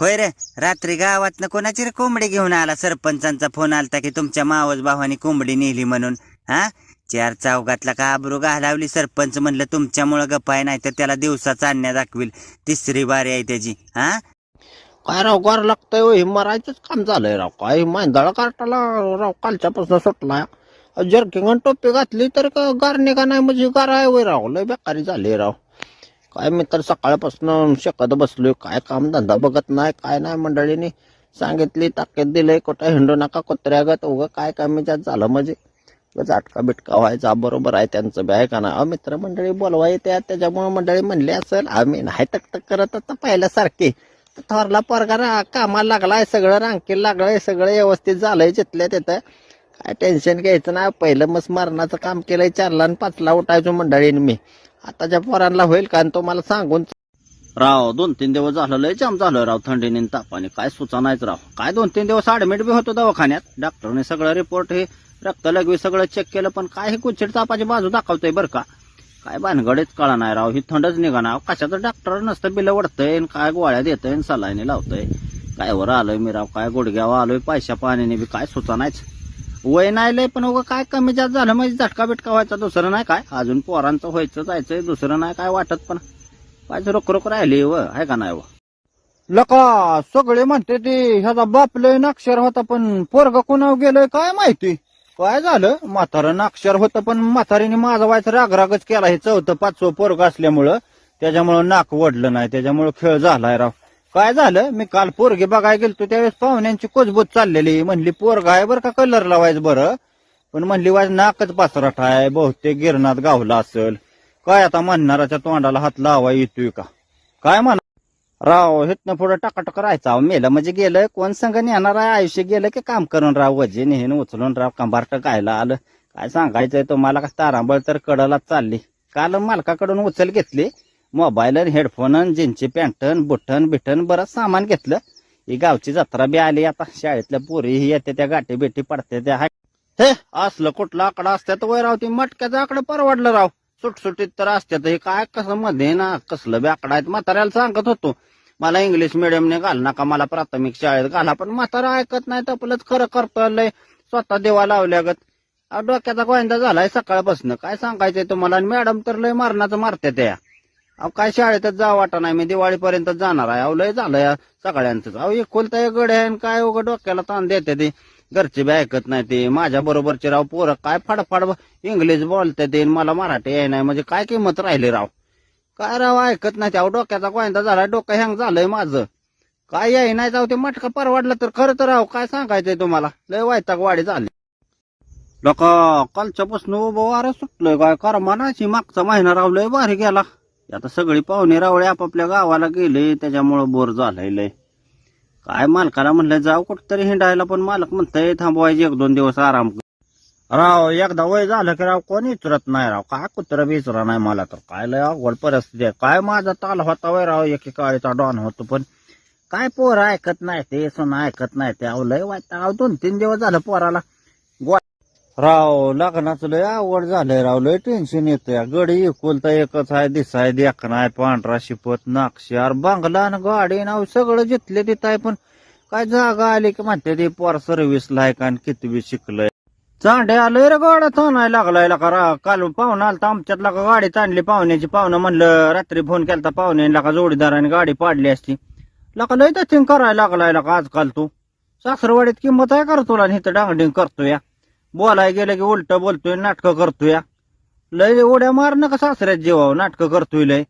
होय रे रात्री गावातनं कोणाची रे कोंबडी घेऊन आला? सरपंचांचा फोन आलता की तुमच्या मावस भावानी कोंबडी नेली म्हणून. हा? चार चौघातला का आबरू घालावली? सरपंच म्हणलं तुमच्यामुळं गपाय नाही तर त्याला दिवसाचा आणण्या दाखवील. तिसरी बारी आहे त्याची. हा? काय राव गार लागतंय हो, हे मरायचंच काम झालंय राव. काय मांदळ काटाला राव कालच्यापासून सुटलाय. जर्किंग आणि टोपी घातली तर का गार निघा नाही म्हणजे गार आहे वय राव. लय बेकारी झाली राव. काय मी तर सकाळपासून शकत बसलोय काय काम धंदा बघत नाही काय नाही मंडळीने. सांगितली ताकद दिलंय कुठं हिंडू नका कुत्र्यागत उगं काय कमी जात झालं म्हणजे. झाटका बिटका व्हायचा बरोबर आहे त्यांचं बी आहे का ना मित्र मंडळी बोलवा येते त्याच्यामुळे मंडळी म्हणले असेल आम्ही नाही तक तक करत आता पहिल्यासारखे. थोरला पोरगा रा कामाला लागलाय सगळं रांकीला लागलंय सगळं व्यवस्थित झालंय चितल्या तिथं. काय टेन्शन घ्यायचं नाही पहिलं मस्त मरणाचं काम केलंय चारला आणि पाचला उठायचो मंडळीने मी. आताच्या पोरांना होईल का? आणि मला सांगून राव दोन तीन दिवस झालं लय जाम झालं राव थंडीने आणि तापाने. काय नाहीच राव. काय दोन तीन दिवस ऍडमिट बी होतो दवाखान्यात. डॉक्टरने सगळं रिपोर्ट हे रक्त लगवी सगळं चेक केलं पण काय हे कुचिड तापाची बाजू दाखवतोय बरं का? काय भानगडीच कळा नाही राव. ही थंडच निघा कशाचं डॉक्टर नसतं बिलं वडतंय आणि काय गोळ्या देतंय आणि सलाईने लावतंय? काय वर आलोय मी राव? काय गुडघ्यावर आलोय? पैशा पाण्याने बी काय सुचानायच वय नाही लय पण उगं काय कमी जास्त झालं म्हणजे झटका बिटका व्हायचा दुसरं नाही काय? अजून पोरांचं व्हायचं जायचंय दुसरं नाही काय वाटत पण. काय रोख रोख राहिली व आहे का नाही व? लका सगळे म्हणते ते ह्याचा बाप लय नाक्षर होता पण पोरग कोणावर गेलोय काय माहिती? काय झालं? म्हातारं नाक्षर होतं पण म्हातारीने माझा व्हायचं रागरागच केला हे चौथं पाचवं पोरग असल्यामुळं. त्याच्यामुळं नाक वडलं नाही त्याच्यामुळं खेळ झालाय राव. काय झालं? मी काल पोरगे बघायला गेलतो त्यावेळेस पाहुण्यांची कोचबोच चाललेली. म्हणली पोरग आहे बरं का कलर लावायचं बरं? पण म्हणली वाज नाकच पासराट आहे बहुतेक गिरणात गावला असेल. काय आता म्हणणाराच्या तोंडाला हात लावा येतोय का? काय म्हणा? राव हेतनं पुढं टाकाटक राहायचा मेलं म्हणजे गेलं. कोण संघ नेणार आहे? आयुष्य गेलं की काम करून राव वजे नेहन उचलून राव कंबारट गायला आलं. काय सांगायचंय तुम्हाला का? तारांबळ तर कडला चालली. काल मालकाकडून उचल घेतली. मोबाईल हेडफोन जीनची पॅन्टन बुटन बिटन बरंच सामान घेतलं. ही गावची जत्रा बी आली आता. शाळेतल्या पोरी ही येते त्या गाठी बिटी पडते त्या हे असलं कुठलं आकडा असत्यात वय राव ती मटक्याचं आकडं परवडलं राव. सुटसुटीत तर असत्यात हे काय कसं मध्ये ना कसलं बी आकडा आहेत. म्हाताऱ्याला सांगत होतो मला इंग्लिश मिडियमने घाल नका मला प्राथमिक शाळेत घाला. पण म्हातारा ऐकत नाही तर आपलंच खरं करतो लय. स्वतः देवा लावल्यागत. डोक्याचा गोंदा झालाय सकाळपासून. काय सांगायचंय तुम्हाला? आणि मॅडम तर लय मारणाचं मारते त्या अहो काय शाळेतच जा वाटा नाही. मी दिवाळीपर्यंत जाणार आहे. अहो लय झालं या सगळ्यांचं अहो एक खोलता एक गड आहे आणि काय उघड डोक्याला ताण देते ते. घरचे बी ऐकत नाही ते. माझ्या बरोबरचे राव पोरं काय फाडफाड इंग्लिश बोलते ते आणि मला मराठी आहे नाही. म्हणजे काय किंमत राहिली राव? काय राव ऐकत नाही त्या डोक्याचा कोयंदा झाला. डोकं हँग झालंय माझं. काय याय नाही जाऊ ते मटका परवडलं तर खरं तर राव काय सांगायचंय तुम्हाला? लय वायताक वाडी झाली. लोक कालच्यापासून उभं वारं सुटलंय. काय करमानाची मागचा महिना राव लय भारी गेला. आता सगळी पाहुणे रावळे आपापल्या गावाला गेले त्याच्यामुळं बोर झालेलं लय. काय मालकाला म्हणलं जाऊ कुठतरी हिंडायला पण मालक म्हणतंय थांबवायचे एक दोन दिवस आराम कर. राव एकदा वय झालं की राव कोण विचारत नाही राव. काय कुत्र विचरा नाही मला तर. काय लय अवघड परिस्थिती आहे. काय माझा ताल होता वय राव एकेकाळीचा डॉन होतो पण काय पोर ऐकत नाही ते सोनं ऐकत नाही ते. अहो लय वाटतं अहो दोन तीन दिवस झालं पोराला. राव लग्नाचं लय आवड झालंय राव. लय टेन्शन येतंय. गडी एकुलता एकच आहे दिसाय देखणा आहे पांढरा शिपत नाक्षार बांगला आणि गाडी नाव सगळं जिथले तिथं आहे. पण काय जागा आली की म्हणते ते पोर सर्व्हिसला आहे का आणि किती बी शिकलंय? चांडे आलोय रे गाड्या ताणायला लागलाय का रा काल पाहुणा आलता आमच्यातला का गाडी ताणली पाहुण्याची पाहुणं म्हणलं रात्री फोन केलता पाहुण्याला का जोडीदाराने गाडी पाडली असती. लका लय तथिंग करायला लागलाय का आजकाल तू. सासरवाडीत किंमत आहे कर तुला? आणि इथं डांगडिंग करतोय बोलाय गेलं की उलट बोलतोय नाटकं करतोय. लय उड्या मार नका सासऱ्यात जेवावं नाटकं करतोय लय.